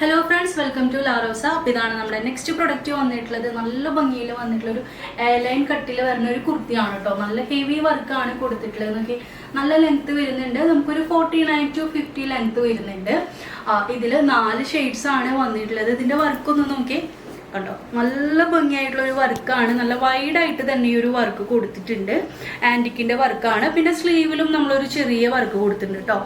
Hello friends welcome to La Rosa അപ്പോൾ ഇതാണ് നമ്മുടെ നെക്സ്റ്റ് പ്രൊഡക്റ്റ് വന്നിട്ടുള്ളത്. നല്ല ഭംഗിയിൽ വന്നിട്ടുള്ള ഒരു എയർലൈൻ കട്ടിൽ വരുന്ന ഒരു കുർത്തിയാണ് കേട്ടോ നല്ല ഹെവി വർക്കാണ് കൊടുത്തിട്ടുള്ളത്. നോക്കി നല്ല ലെങ്ത് വരുന്നുണ്ട്. നമുക്കൊരു forty nine to fifty length വരുന്നുണ്ട് ഇതിൽ നാല് ഷെയ്ഡ്സ് ആണ് വന്നിട്ടുള്ളത്. ഇതിന്റെ വർക്കൊന്ന് നോക്കി. കണ്ടോ? നല്ല ഭംഗിയായിട്ടുള്ള ഒരു വർക്കാണ് നല്ല വൈഡ് ആയിട്ട് തന്നെ ഈ ഒരു വർക്ക് കൊടുത്തിട്ടുണ്ട്. ആന്റിക്കിന്റെ വർക്കാണ് പിന്നെ സ്ലീവിലും നമ്മളൊരു ചെറിയ വർക്ക് കൊടുത്തിട്ടുണ്ട് കേട്ടോ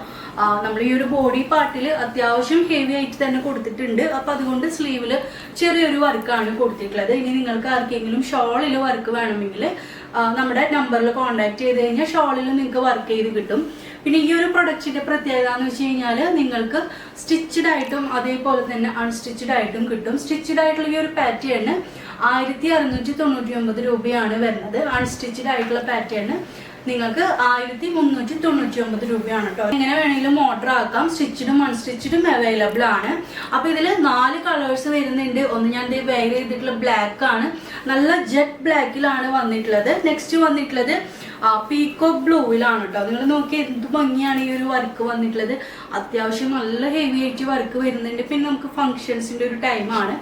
നമ്മൾ ഈ ഒരു ബോഡി പാർട്ടിൽ അത്യാവശ്യം ഹെവി ആയിട്ട് തന്നെ കൊടുത്തിട്ടുണ്ട്. അപ്പൊ അതുകൊണ്ട് സ്ലീവിൽ ചെറിയൊരു വർക്കാണ് കൊടുത്തിട്ടുള്ളത്. ഇനി നിങ്ങൾക്ക് ആർക്കെങ്കിലും ഷോളിൽ വർക്ക് വേണമെങ്കിൽ നമ്മുടെ നമ്പറിൽ കോൺടാക്ട് ചെയ്ത് കഴിഞ്ഞാൽ ഷോളിൽ നിങ്ങൾക്ക് വർക്ക് ചെയ്ത് കിട്ടും. പിന്നെ ഈ ഒരു പ്രൊഡക്റ്റിന്റെ പ്രത്യേകത എന്ന് വെച്ച് കഴിഞ്ഞാൽ നിങ്ങൾക്ക് സ്റ്റിച്ചഡ് ആയിട്ടും അതേപോലെ തന്നെ അൺസ്റ്റിച്ചഡ് ആയിട്ടും കിട്ടും. സ്റ്റിച്ചഡ് ആയിട്ടുള്ള ഈ ഒരു പാറ്റേൺ ആയിരത്തി അറുന്നൂറ്റി തൊണ്ണൂറ്റി ഒമ്പത് രൂപയാണ് വരുന്നത്. അൺസ്റ്റിച്ചഡ് ആയിട്ടുള്ള പാറ്റേൺ നിങ്ങൾക്ക് ആയിരത്തി മുന്നൂറ്റി തൊണ്ണൂറ്റി ഒമ്പത് രൂപയാണ് കേട്ടോ. എങ്ങനെ വേണമെങ്കിലും ഓർഡർ ആക്കാം. സ്റ്റിച്ചിടും അൺസ്റ്റിച്ചിടും അവൈലബിൾ ആണ്. അപ്പൊ ഇതിൽ നാല് കളേഴ്സ് വരുന്നുണ്ട്. ഒന്ന് ഞാൻ വെയർ ചെയ്തിട്ടുള്ള ബ്ലാക്ക് ആണ്. നല്ല ജെറ്റ് ബ്ലാക്കിലാണ് വന്നിട്ടുള്ളത്. നെക്സ്റ്റ് വന്നിട്ടുള്ളത് പീക്കോ ബ്ലൂവിലാണ് കേട്ടോ. നിങ്ങൾ നോക്കി എന്ത് ഭംഗിയാണ് ഈ ഒരു വർക്ക് വന്നിട്ടുള്ളത്. അത്യാവശ്യം നല്ല ഹെവി ആയിട്ട് വർക്ക് വരുന്നുണ്ട്. പിന്നെ നമുക്ക് ഫങ്ഷൻസിന്റെ ഒരു ടൈമാണ്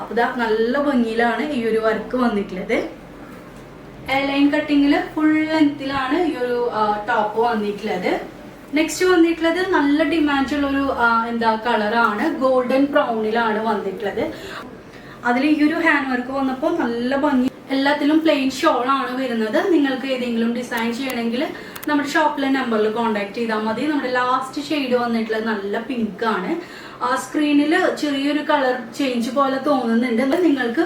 അപ്പൊ ഇതാ നല്ല ഭംഗിയിലാണ് ഈ ഒരു വർക്ക് വന്നിട്ടുള്ളത്. ലൈൻ കട്ടിങ്ങിൽ ഫുൾ ലെങ്ത്തിലാണ് ഈ ഒരു ടോപ്പ് വന്നിട്ടുള്ളത്. നെക്സ്റ്റ് വന്നിട്ടുള്ളത് നല്ല ഡിമാൻഡ് ഉള്ള ഒരു എന്താ കളറാണ് ഗോൾഡൻ ബ്രൗണിലാണ് വന്നിട്ടുള്ളത്. അതിൽ ഈ ഒരു ഹാൻഡ് വർക്ക് വന്നപ്പോൾ നല്ല ഭംഗി. എല്ലാത്തിലും പ്ലെയിൻ ഷോൾ ആണ് വരുന്നത്. നിങ്ങൾക്ക് ഏതെങ്കിലും ഡിസൈൻ ചെയ്യണമെങ്കിൽ നമ്മുടെ ഷോപ്പിലെ നമ്പറിൽ കോൺടാക്ട് ചെയ്താൽ മതി. നമ്മുടെ ലാസ്റ്റ് ഷെയ്ഡ് വന്നിട്ടുള്ളത് നല്ല പിങ്ക് ആണ്. ആ സ്ക്രീനിൽ ചെറിയൊരു കളർ ചേഞ്ച് പോലെ തോന്നുന്നുണ്ട്. നിങ്ങൾക്ക്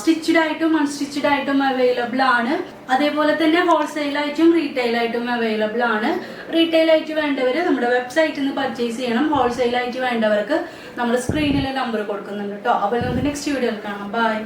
സ്റ്റിച്ചഡ് ആയിട്ടും അൺസ്റ്റിച്ചഡ് ആയിട്ടും അവൈലബിൾ ആണ്. അതേപോലെ തന്നെ ഹോൾസെയിൽ ആയിട്ടും റീറ്റെയിൽ ആയിട്ടും അവൈലബിൾ ആണ്. റീറ്റെയിൽ ആയിട്ട് വേണ്ടവർ നമ്മുടെ വെബ്സൈറ്റിൽ നിന്ന് പർച്ചേസ് ചെയ്യണം. ഹോൾസെയിൽ ആയിട്ട് വേണ്ടവർക്ക് നമ്മൾ സ്ക്രീനിൽ നമ്പർ കൊടുക്കുന്നുണ്ട് കേട്ടോ അപ്പോൾ നമുക്ക് നെക്സ്റ്റ് വീഡിയോയിൽ കാണാം. ബൈ